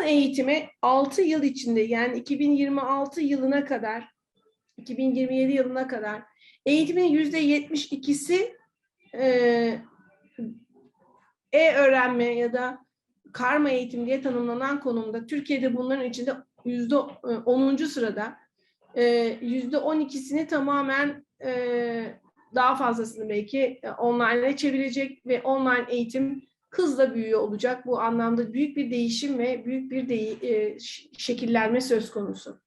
Kadın eğitimi 6 yıl içinde yani 2026 yılına kadar 2027 yılına kadar eğitimin %72'si e, e-öğrenme ya da karma eğitim diye tanımlanan konumda. Türkiye'de bunların içinde yüzde onuncu sırada. E, Yüzde on ikisini tamamen e, daha fazlasını belki e, online'a çevirecek ve online eğitim hızla büyüyor olacak. Bu anlamda büyük bir değişim ve büyük bir de, e, şekillenme söz konusu.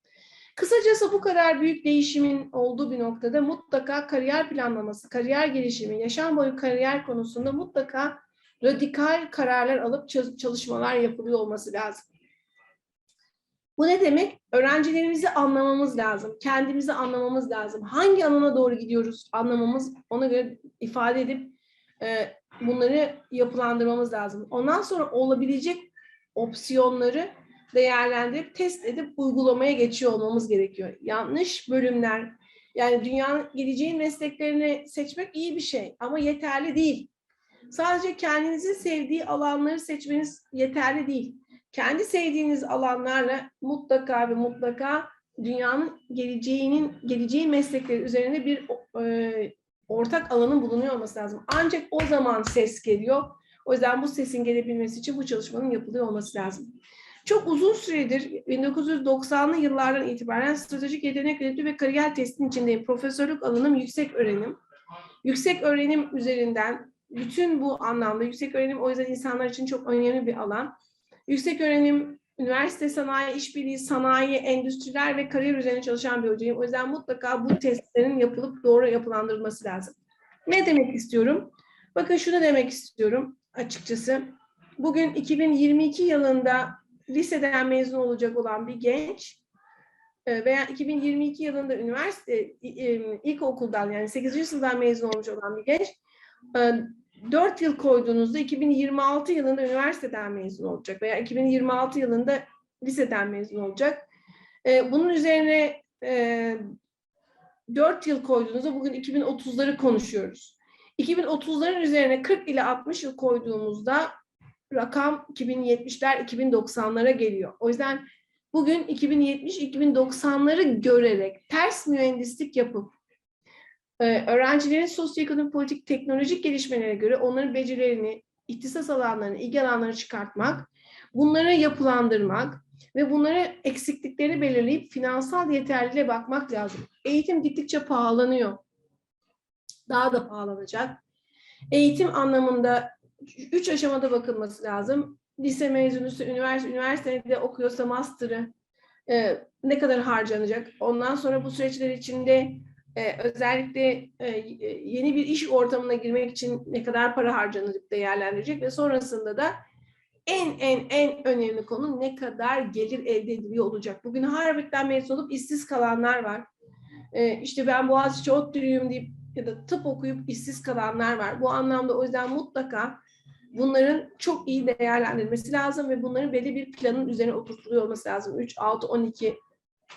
Kısacası bu kadar büyük değişimin olduğu bir noktada mutlaka kariyer planlaması, kariyer gelişimi, yaşam boyu kariyer konusunda mutlaka radikal kararlar alıp çalışmalar yapılıyor olması lazım. Bu ne demek? Öğrencilerimizi anlamamız lazım. Kendimizi anlamamız lazım. Hangi alana doğru gidiyoruz anlamamız, ona göre ifade edip e, bunları yapılandırmamız lazım. Ondan sonra olabilecek opsiyonları değerlendirip test edip uygulamaya geçiyor olmamız gerekiyor. Yanlış bölümler, yani dünyanın geleceğin mesleklerini seçmek iyi bir şey ama yeterli değil. Sadece kendinizin sevdiği alanları seçmeniz yeterli değil. Kendi sevdiğiniz alanlarla mutlaka ve mutlaka dünyanın geleceğinin geleceği meslekleri üzerinde bir e, ortak alanın bulunuyor olması lazım. Ancak o zaman ses geliyor. O yüzden bu sesin gelebilmesi için bu çalışmanın yapılıyor olması lazım. Çok uzun süredir 1990'lı yıllardan itibaren stratejik yetenek yönetimi ve kariyer testinin içindeyim. Profesörlük alanım yüksek öğrenim. Yüksek öğrenim üzerinden bütün bu anlamda yüksek öğrenim o yüzden insanlar için çok önemli bir alan. Yüksek öğrenim, üniversite sanayi, işbirliği, sanayi, endüstriler ve kariyer üzerine çalışan bir hocayım. O yüzden mutlaka bu testlerin yapılıp doğru yapılandırılması lazım. Ne demek istiyorum? Bakın şunu demek istiyorum açıkçası. Bugün 2022 yılında liseden mezun olacak olan bir genç e, veya 2022 yılında üniversite e, ilkokuldan yani 8. sınıfdan mezun olmuş olan bir genç 4 e, yıl koyduğunuzda 2026 yılında üniversiteden mezun olacak veya 2026 yılında liseden mezun olacak. Bunun üzerine 4 yıl koyduğunuzda bugün 2030'ları konuşuyoruz. 2030'ların üzerine 40 ile 60 yıl koyduğumuzda rakam 2070'ler 2090'lara geliyor. O yüzden bugün 2070-2090'ları görerek ters mühendislik yapıp e, öğrencilerin sosyoekonomik politik teknolojik gelişmelere göre onların becerilerini, ihtisas alanlarını, ilgi alanlarını çıkartmak, bunları yapılandırmak ve bunları eksiklikleri belirleyip finansal yeterliliğe bakmak lazım. Eğitim gittikçe pahalanıyor. Daha da pahalanacak. Eğitim anlamında üç aşamada bakılması lazım. Lise mezunusu, üniversite, üniversitede okuyorsa master'ı e, ne kadar harcanacak? Ondan sonra bu süreçler içinde e, özellikle e, yeni bir iş ortamına girmek için ne kadar para harcanacak değerlendirecek ve sonrasında da en en en önemli konu ne kadar gelir elde ediliyor olacak. Bugün Harvard'dan mezun olup işsiz kalanlar var. E, işte ben Boğaziçi ODTÜ'lüyüm deyip ya da tıp okuyup işsiz kalanlar var. Bu anlamda o yüzden mutlaka bunların çok iyi değerlendirilmesi lazım ve bunların belli bir planın üzerine oturtuluyor olması lazım. 3, 6, 12,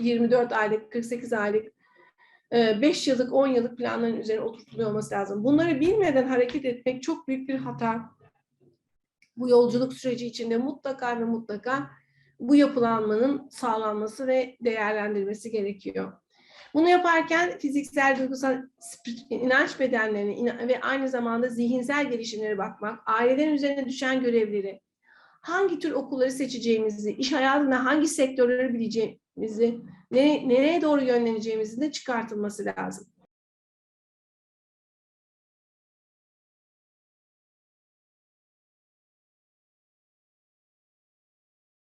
24 aylık, 48 aylık, 5 yıllık, 10 yıllık planların üzerine oturtuluyor olması lazım. Bunları bilmeden hareket etmek çok büyük bir hata. Bu yolculuk süreci içinde mutlaka ve mutlaka bu yapılanmanın sağlanması ve değerlendirilmesi gerekiyor. Bunu yaparken fiziksel, duygusal, inanç bedenlerine ve aynı zamanda zihinsel gelişimlere bakmak, ailelerin üzerine düşen görevleri, hangi tür okulları seçeceğimizi, iş hayatında hangi sektörleri bileceğimizi, ne, nereye doğru yönleneceğimizi de çıkartılması lazım.